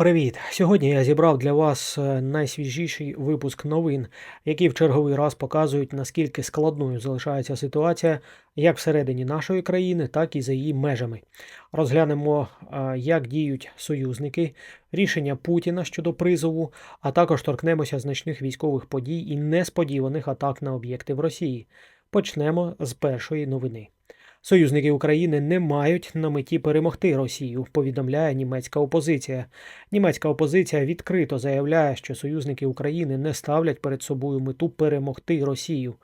Привіт! Сьогодні я зібрав для вас е, найсвіжіший випуск новин, які в черговий раз показують, наскільки складною залишається ситуація як всередині нашої країни, так і за її межами. Розглянемо, е, як діють союзники, рішення Путіна щодо призову, а також торкнемося значних військових подій і несподіваних атак на об'єкти в Росії. Почнемо з першої новини. Союзники України не мають на меті перемогти Росію, повідомляє німецька опозиція. Німецька опозиція відкрито заявляє, що союзники України не ставлять перед собою мету перемогти Росію.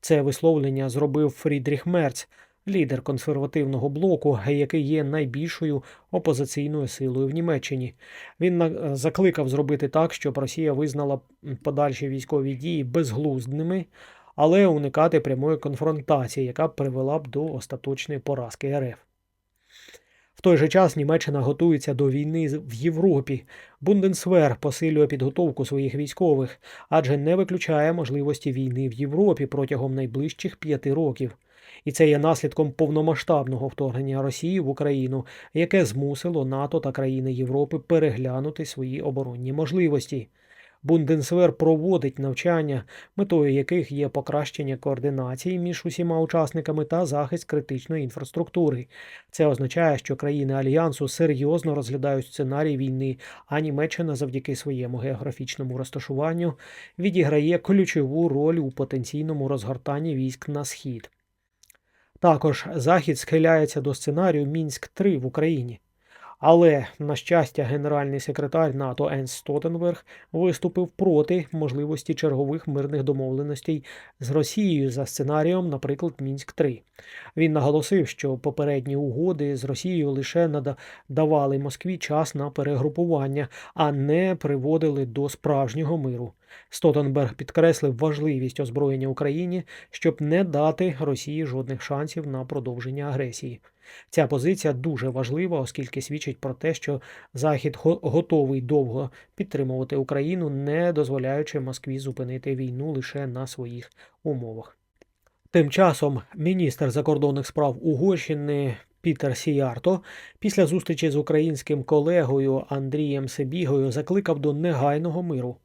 Це висловлення зробив Фрідріх Мерц, лідер консервативного блоку, який є найбільшою опозиційною силою в Німеччині. Він закликав зробити так, щоб Росія визнала подальші військові дії безглуздними, але уникати прямої конфронтації, яка б привела б до остаточної поразки РФ. В той же час Німеччина готується до війни в Європі. Бундесвер посилює підготовку своїх військових, адже не виключає можливості війни в Європі протягом найближчих п'яти років. І це є наслідком повномасштабного вторгнення Росії в Україну, яке змусило НАТО та країни Європи переглянути свої оборонні можливості. Бундесвер проводить навчання, метою яких є покращення координації між усіма учасниками та захист критичної інфраструктури. Це означає, що країни альянсу серйозно розглядають сценарій війни, а Німеччина завдяки своєму географічному розташуванню відіграє ключову роль у потенційному розгортанні військ на схід. Також Захід схиляється до сценарію Мінськ 3 в Україні. Але, на щастя, генеральний секретар НАТО Енс Стотенберг виступив проти можливості чергових мирних домовленостей з Росією за сценарієм, наприклад, Мінськ 3 Він наголосив, що попередні угоди з Росією лише нада- давали Москві час на перегрупування, а не приводили до справжнього миру. Стотенберг підкреслив важливість озброєння Україні, щоб не дати Росії жодних шансів на продовження агресії. Ця позиція дуже важлива, оскільки свідчить про те, що Захід готовий довго підтримувати Україну, не дозволяючи Москві зупинити війну лише на своїх умовах. Тим часом міністр закордонних справ Угорщини Пітер Сіярто після зустрічі з українським колегою Андрієм Себігою закликав до негайного миру.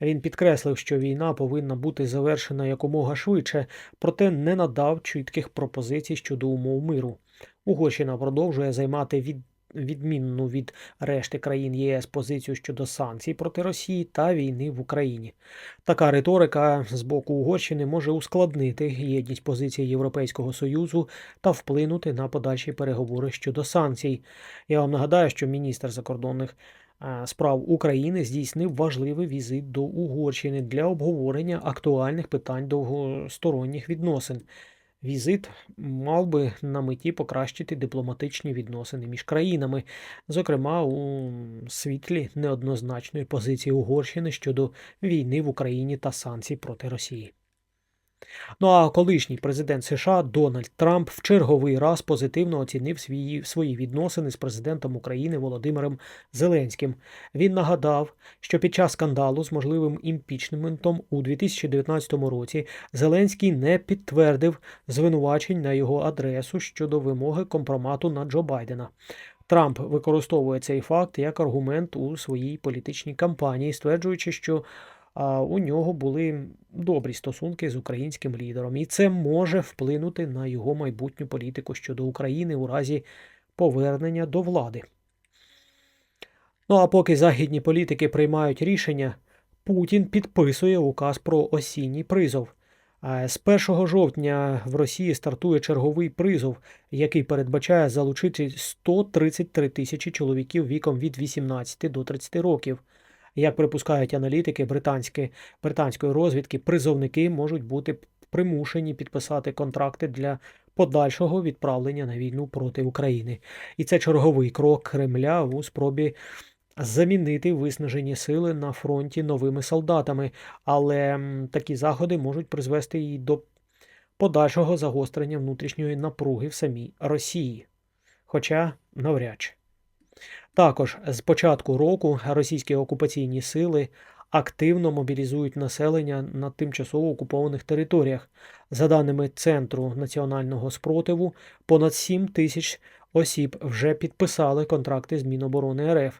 Він підкреслив, що війна повинна бути завершена якомога швидше, проте не надав чітких пропозицій щодо умов миру. Угорщина продовжує займати від відмінну від решти країн ЄС позицію щодо санкцій проти Росії та війни в Україні. Така риторика з боку Угорщини може ускладнити єдність позиції Європейського Союзу та вплинути на подальші переговори щодо санкцій. Я вам нагадаю, що міністр закордонних е, справ України здійснив важливий візит до Угорщини для обговорення актуальних питань довгосторонніх відносин. Візит мав би на меті покращити дипломатичні відносини між країнами, зокрема у світлі неоднозначної позиції Угорщини щодо війни в Україні та санкцій проти Росії. Ну а колишній президент США Дональд Трамп в черговий раз позитивно оцінив свої, свої відносини з президентом України Володимиром Зеленським. Він нагадав, що під час скандалу з можливим імпічментом у 2019 році Зеленський не підтвердив звинувачень на його адресу щодо вимоги компромату на Джо Байдена. Трамп використовує цей факт як аргумент у своїй політичній кампанії, стверджуючи, що у нього були добрі стосунки з українським лідером, і це може вплинути на його майбутню політику щодо України у разі повернення до влади. Ну а поки західні політики приймають рішення, Путін підписує указ про осінній призов. З 1 жовтня в Росії стартує черговий призов, який передбачає залучити 133 тисячі чоловіків віком від 18 до 30 років. Як припускають аналітики британські, британської розвідки, призовники можуть бути примушені підписати контракти для подальшого відправлення на війну проти України. І це черговий крок Кремля у спробі замінити виснажені сили на фронті новими солдатами, але такі заходи можуть призвести і до подальшого загострення внутрішньої напруги в самій Росії. Хоча навряд чи. Також з початку року російські окупаційні сили активно мобілізують населення на тимчасово окупованих територіях. За даними Центру національного спротиву, понад 7 тисяч осіб вже підписали контракти з Міноборони РФ.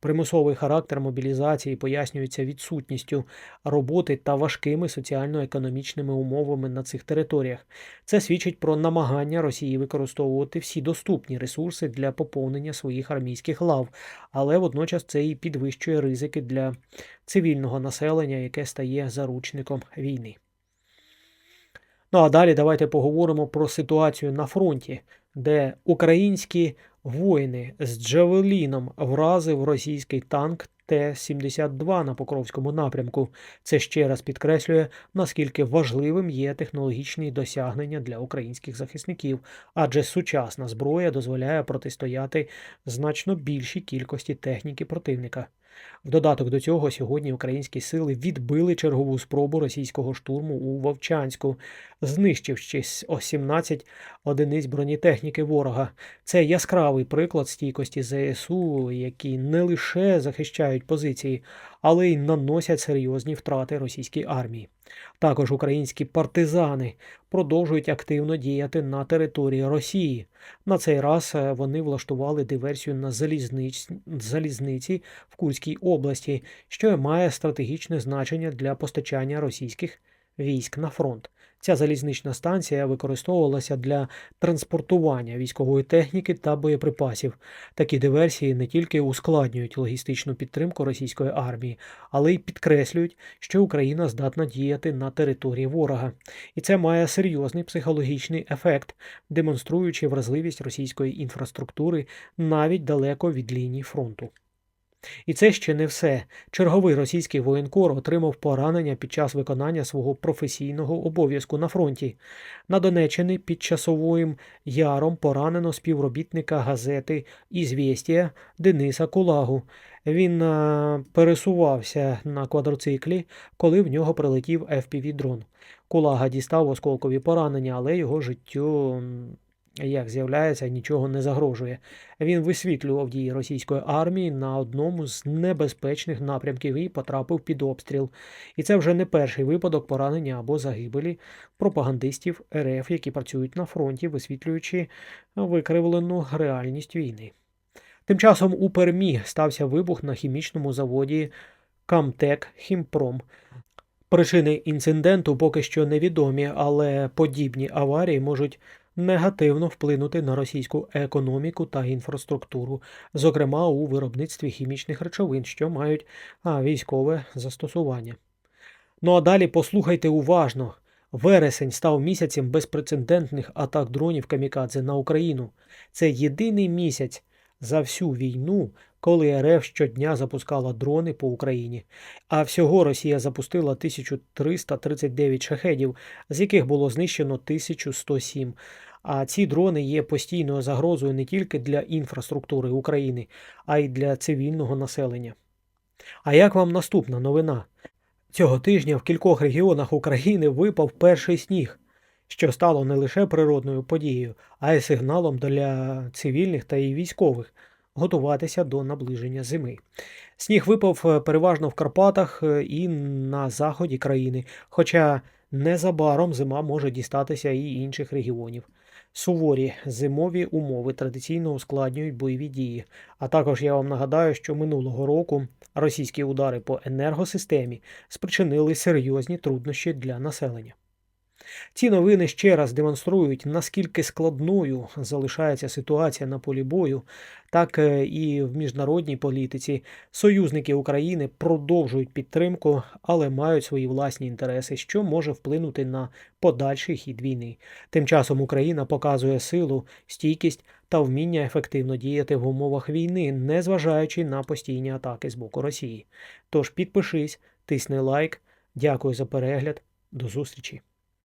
Примусовий характер мобілізації пояснюється відсутністю роботи та важкими соціально-економічними умовами на цих територіях. Це свідчить про намагання Росії використовувати всі доступні ресурси для поповнення своїх армійських лав, але водночас це і підвищує ризики для цивільного населення, яке стає заручником війни. Ну а далі давайте поговоримо про ситуацію на фронті, де українські воїни з Джавеліном вразив російський танк Т-72 на Покровському напрямку. Це ще раз підкреслює, наскільки важливим є технологічні досягнення для українських захисників, адже сучасна зброя дозволяє протистояти значно більшій кількості техніки противника. В додаток до цього сьогодні українські сили відбили чергову спробу російського штурму у Вовчанську, знищивши о 17 одиниць бронетехніки ворога. Це яскравий приклад стійкості ЗСУ, які не лише захищають позиції, але й наносять серйозні втрати російській армії. Також українські партизани продовжують активно діяти на території Росії. На цей раз е, вони влаштували диверсію на залізниць... залізниці в Курській області, що має стратегічне значення для постачання російських військ на фронт. Ця залізнична станція використовувалася для транспортування військової техніки та боєприпасів. Такі диверсії не тільки ускладнюють логістичну підтримку російської армії, але й підкреслюють, що Україна здатна діяти на території ворога. І це має серйозний психологічний ефект, демонструючи вразливість російської інфраструктури навіть далеко від лінії фронту. І це ще не все. Черговий російський воєнкор отримав поранення під час виконання свого професійного обов'язку на фронті. На Донеччині під часовим яром поранено співробітника газети «Ізвєстія» Дениса Кулагу. Він а, пересувався на квадроциклі, коли в нього прилетів FPV-дрон. Кулага дістав осколкові поранення, але його життю як з'являється, нічого не загрожує. Він висвітлював дії російської армії на одному з небезпечних напрямків і потрапив під обстріл. І це вже не перший випадок поранення або загибелі пропагандистів РФ, які працюють на фронті, висвітлюючи викривлену реальність війни. Тим часом у Пермі стався вибух на хімічному заводі Камтек Хімпром. Причини інциденту поки що невідомі, але подібні аварії можуть негативно вплинути на російську економіку та інфраструктуру, зокрема у виробництві хімічних речовин, що мають військове застосування. Ну а далі послухайте уважно. Вересень став місяцем безпрецедентних атак дронів Камікадзе на Україну. Це єдиний місяць за всю війну, коли РФ щодня запускала дрони по Україні. А всього Росія запустила 1339 шахедів, з яких було знищено 1107. А ці дрони є постійною загрозою не тільки для інфраструктури України, а й для цивільного населення. А як вам наступна новина? Цього тижня в кількох регіонах України випав перший сніг, що стало не лише природною подією, а й сигналом для цивільних та і військових готуватися до наближення зими. Сніг випав е, переважно в Карпатах е, і на заході країни, хоча незабаром зима може дістатися і інших регіонів. Суворі зимові умови традиційно ускладнюють бойові дії. А також я вам нагадаю, що минулого року російські удари по енергосистемі спричинили серйозні труднощі для населення. Ці новини ще раз демонструють, наскільки складною залишається ситуація на полі бою, так е, і в міжнародній політиці. Союзники України продовжують підтримку, але мають свої власні інтереси, що може вплинути на подальший хід війни. Тим часом Україна показує силу, стійкість та вміння ефективно діяти в умовах війни, незважаючи на постійні атаки з боку Росії. Тож підпишись, тисни лайк. Дякую за перегляд, до зустрічі.